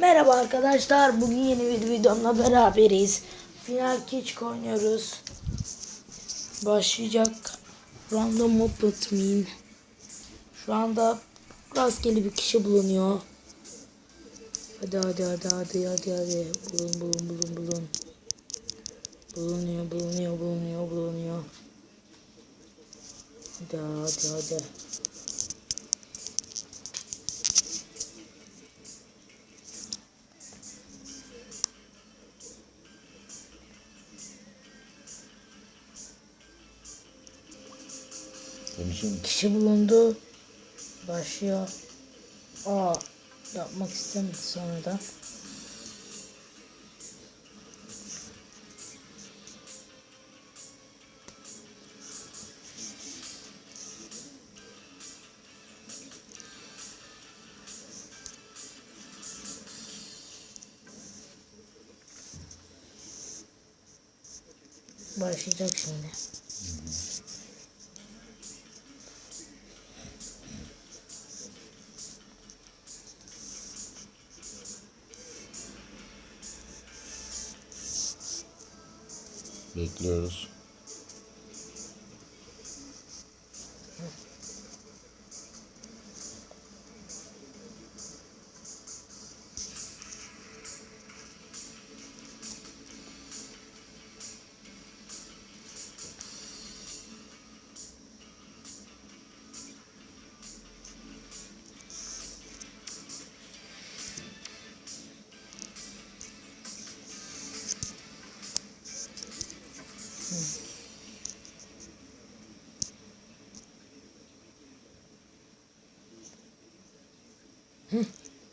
Merhaba arkadaşlar. Bugün yeni bir videomla beraberiz. Final Kick oynuyoruz. Başlayacak. Random Open Mean. Şu anda rastgele bir kişi bulunuyor. Hadi hadi hadi hadi hadi hadi. Bulun bulun bulun bulun. Bulunuyor bulunuyor bulunuyor bulunuyor. Hadi hadi hadi. Kişi bulundu. Başlıyor. Aa yapmak istemedi sonradan. Başlayacak şimdi. Bekliyoruz.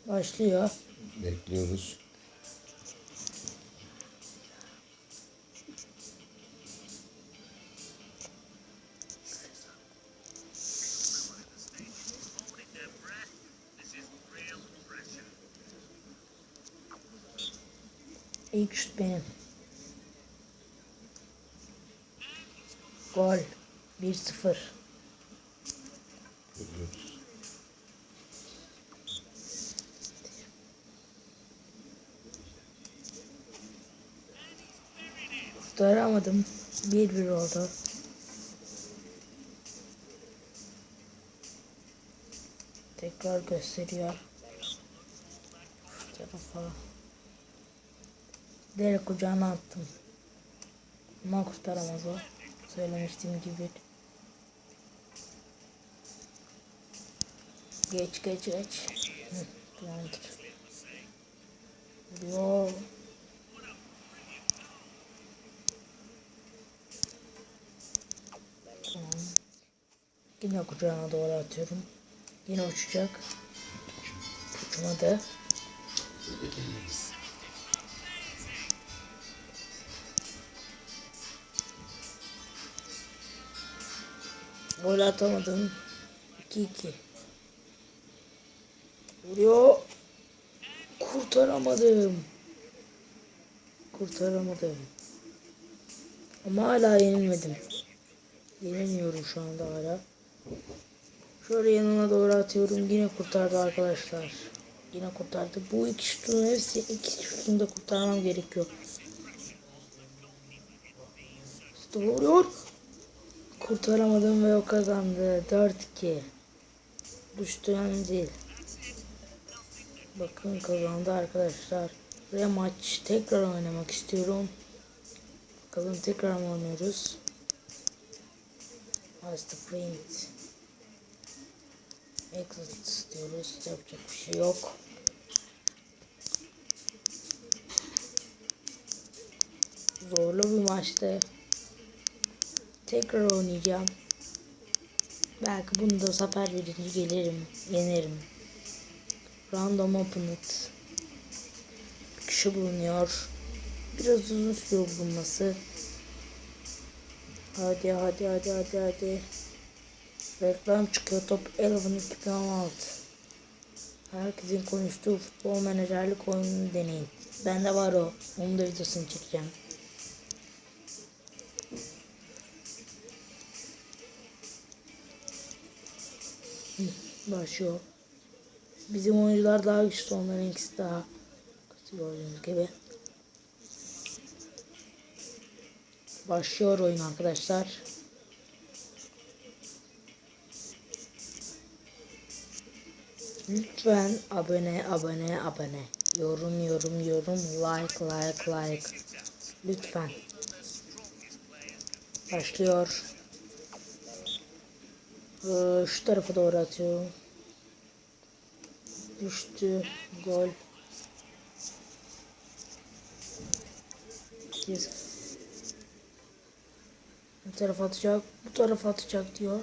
Başlıyor. Bekliyoruz. İlk şut benim. Gol. 1-0. Kurtaramadım. 1-1 oldu. Tekrar gösteriyor. Şu tarafa. Direkt kucağına attım. Ama kurtaramaz o. Söylemiştim gibi. Geç geç geç. Hı. Yine kucağına doğru atıyorum. Yine uçacak. Uçmadı. Gol atamadım. 2-2. Vuruyor. Kurtaramadım. Kurtaramadım. Ama hala yenilmedim. Yenemiyorum şu anda hala. Şöyle yanına doğru atıyorum. Yine kurtardı arkadaşlar. Yine kurtardı. Bu iki şutun hepsi iki şutunu da kurtarmam gerekiyor. Doğruyor. Kurtaramadım ve o kazandı. 4-2. Düştü değil. Bakın kazandı arkadaşlar. Maç tekrar oynamak istiyorum. Bakalım tekrar mı oynuyoruz? Master print. Exit diyoruz. Yapacak bir şey yok. Zorlu bir maçtı. Tekrar oynayacağım. Belki bunu da sefer birinci gelirim. Yenerim. Random Opponent. Bir kişi bulunuyor. Biraz uzun sürüyor bulunması. Hadi hadi hadi hadi hadi. Reklam çıkıyor top Eleven 2016. Herkesin konuştuğu futbol menajerlik oyununu deneyin. Bende var o. Onun da videosunu çekeceğim. Başlıyor. Bizim oyuncular daha güçlü onların ikisi daha. Gördüğünüz gibi. Başlıyor oyun arkadaşlar. Lütfen abone abone abone. Yorum yorum yorum like like like. Lütfen. Başlıyor. Ee, şu tarafa doğru atıyorum. Düştü. Gol. Yes. Bu tarafa atacak. Bu tarafa atacak diyor.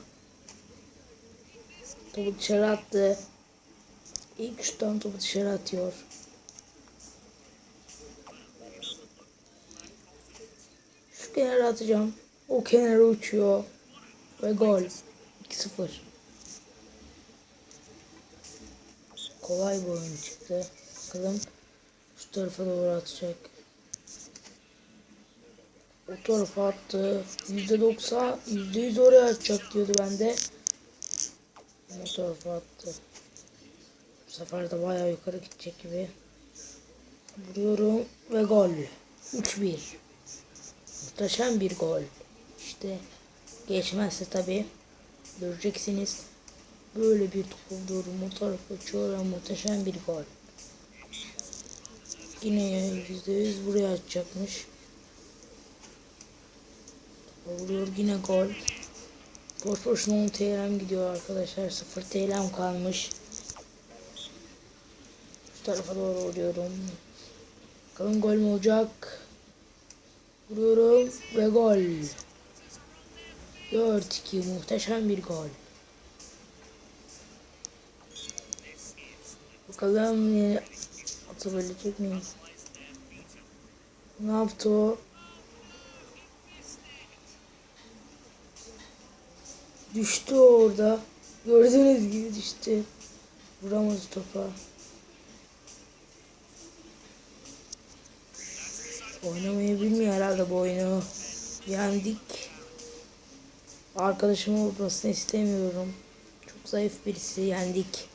Topu dışarı attı. İlk şuttan topu dışarı atıyor. Şu kenara atacağım. O kenara uçuyor. Ve gol. 2-0. Kolay bir oyun çıktı. Bakalım şu tarafa doğru atacak. O tarafa attı. %90, %100 oraya atacak diyordu bende. O tarafa attı. Bu sefer de bayağı yukarı gidecek gibi. Vuruyorum ve gol. 3-1. Muhteşem bir gol. İşte geçmezse tabi göreceksiniz. Böyle bir top vuruyorum. O tarafa uçuyor muhteşem bir gol. Yine %100 buraya atacakmış. Vuruyor yine gol. Boş boşuna 10 TL'm gidiyor arkadaşlar. 0 TL'm kalmış. Şu tarafa doğru vuruyorum. Bakalım gol mü olacak? Vuruyorum ve gol. 4-2 muhteşem bir gol. Bakalım yine atabilecek miyim? Ne yaptı o? Düştü orada. Gördüğünüz gibi düştü. Vuramadı topa. Oynamayı bilmiyor herhalde bu oyunu. Yendik. Arkadaşımı vurmasını istemiyorum. Çok zayıf birisi yendik.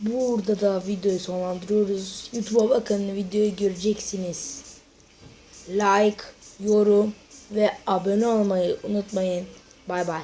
Burada da videoyu sonlandırıyoruz. YouTube'a bakın videoyu göreceksiniz. Like, yorum ve abone olmayı unutmayın. Bay bay.